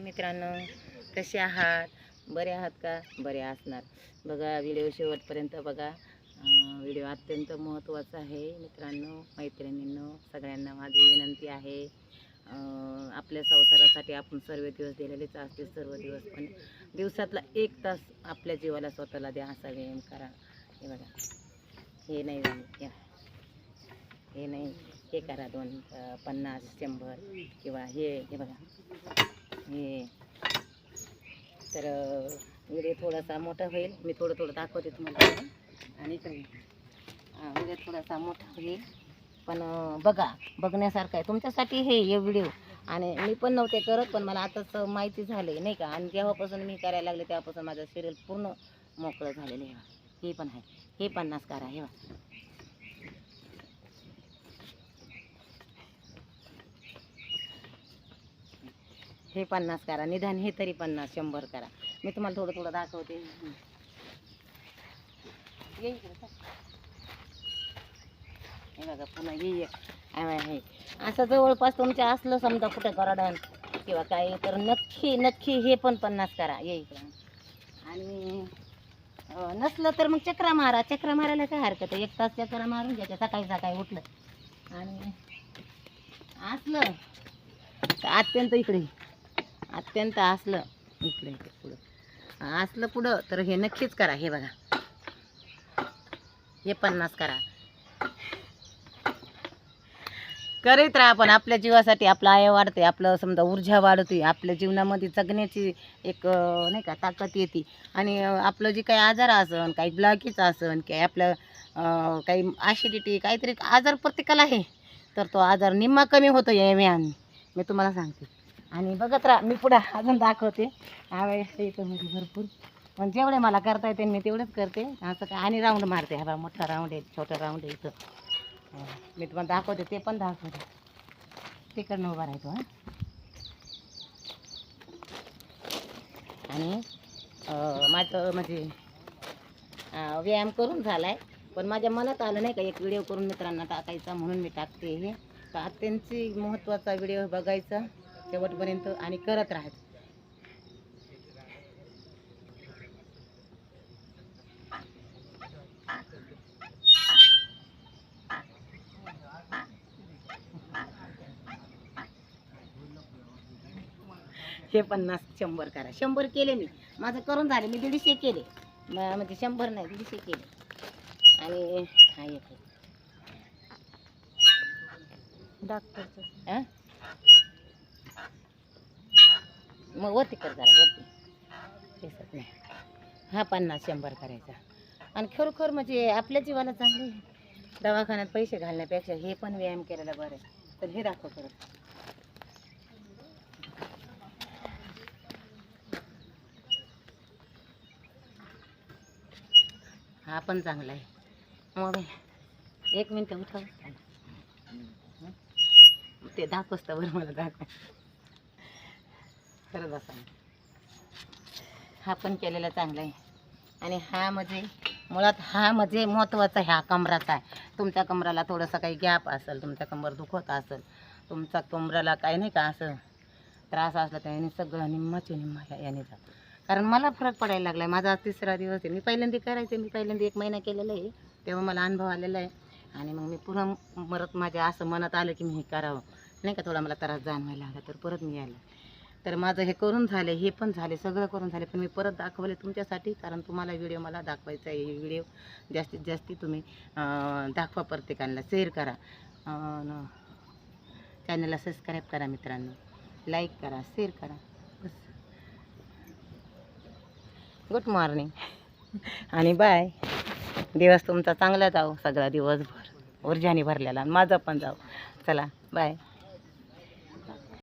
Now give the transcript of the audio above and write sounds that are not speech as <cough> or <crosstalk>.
मित्रांनो. कसे आहात? बरे आहात का? बरे असणार. बघा व्हिडिओ शेवटपर्यंत बघा. व्हिडिओ अत्यंत महत्त्वाचा आहे मित्रांनो मैत्रिणींनो सगळ्यांना माझी विनंती आहे. आपल्या संसारासाठी आपण सर्व दिवस दिलेलेच असते सर्व दिवस. पण दिवसातला एक तास आपल्या जीवाला स्वतःला द्या असा व्यायाम करा. हे बघा. हे नाही हे नाही. हे करा दोन पन्नास शंभर किंवा हे हे बघा. हे तर व्हिडिओ थोडासा मोठा होईल. मी थोडं थोडं दाखवते तुम्हाला. आणि व्हिडिओ थोडासा मोठा होईल. पण बघा बघण्यासारखं आहे. तुमच्यासाठी हे हे व्हिडिओ. आणि मी पण नव्हते करत पण मला आताच माहिती झाली नाही का? आणि जेव्हापासून मी करायला लागले तेव्हापासून माझं सिरियल पूर्ण मोकळं झालेलं आहे. हे पण आहे. हे पन्नास करा हे हे पन्नास करा निदान हे तरी पन्नास शंभर करा. मी तुम्हाला थोडं थोडं दाखवते. येईल हे बघा पुन्हा ये आहे, असं जवळपास तुमच्या असलं समजा कुठं कराडन किंवा काय तर नक्की नक्की हे पण पन्नास करा. ये इकडं. आणि नसलं तर मग चक्रा मारा. चक्रा मारायला काय हरकत आहे? एक तास चक्रा मारून घ्यायच्या सकाळी सकाळी उठलं. आणि असलं. अत्यंत इकडे अत्यंत असलं. इकडे इकडे पुढं. असलं पुढं तर हे नक्कीच करा. हे बघा. हे पन्नास करा. करीत राहा आपण आपल्या जीवासाठी आपलं आय वाढते आपलं समजा ऊर्जा वाढते आपल्या जीवनामध्ये जगण्याची एक नाही का ताकद येते. आणि आपलं जे काही आजार असन काही ब्लॉकेज असन काही आपलं काही ॲसिडिटी काहीतरी आजार प्रत्येकाला आहे. तर तो आजार निम्मा कमी होतो या व्यायाम मी तुम्हाला सांगते. आणि बघत राहा मी पुढं अजून दाखवते. यावेळेस इथं म्हणजे भरपूर. पण जेवढे मला करता येते मी तेवढंच करते. असं काय आणि राऊंड मारते. हा बा मोठा राऊंड आहे छोटा राऊंड आहे इथं. मी तुम्हाला दाखवते ते पण दाखवते. तिकडनं उभा राहतो हां. आणि माझं म्हणजे व्यायाम करून झाला आहे पण माझ्या मनात आलं नाही का एक व्हिडिओ करून मित्रांना टाकायचा म्हणून मी टाकते हे. तर अत्यंत महत्त्वाचा व्हिडिओ बघायचा. शेवटपर्यंत आणि करत राहायचं. हे पन्नास शंभर करा. शंभर केले मी. माझं करून झाले. मी दीडशे केले. म्हणजे शंभर नाही दीडशे केले. आणि हा. डॉक्टरचं. हा? मग वरती कर जरा वरती. दिसत नाही. हा पन्नास शंभर करायचा. आणि खरोखर म्हणजे आपल्या जीवाला चांगले आहे. दवाखान्यात पैसे घालण्यापेक्षा हे पण व्यायाम केलेला बरं आहे. तर हे दाखव करत हा पण चांगला आहे. मोबाईल एक मिनटं उठव. ते दाखवच बरं मला दाखव. खरंच असाल हा पण केलेला चांगला आहे. आणि हा म्हणजे मुळात हा म्हणजे महत्त्वाचा ह्या कमराचा आहे. तुमच्या कमराला थोडंसं काही गॅप असेल तुमच्या कमर दुखत असेल तुमचा कमराला काही नाही का असं त्रास असला तर याने सगळं निम्माचे निम्मा याने जात. कारण मला फरक पडायला लागला आहे माझा तिसरा दिवस आहे. मी पहिल्यांदा करायचे मी पहिल्यांदा एक महिना केलेला आहे. तेव्हा मला अनुभव आलेला आहे. आणि मग मी पुन्हा परत माझ्या असं मनात आलं की मी हे करावं. नाही का? थोडा मला त्रास जाणवायला लागला तर परत मी यायला तर माझं हे करून झाले हे पण झाले सगळं करून झाले पण मी परत दाखवले तुमच्यासाठी कारण तुम्हाला व्हिडिओ मला दाखवायचा आहे. हे व्हिडिओ जास्तीत जास्ती तुम्ही दाखवा प्रत्येकाला शेअर करा. चॅनलला सबस्क्राईब करा मित्रांनो. लाईक करा शेअर करा. बस. गुड मॉर्निंग <laughs> आणि बाय दिवस तुमचा चांगला जाऊ सगळा दिवसभर. ऊर्जाने भरलेला. आणि माझा पण जाऊ चला बाय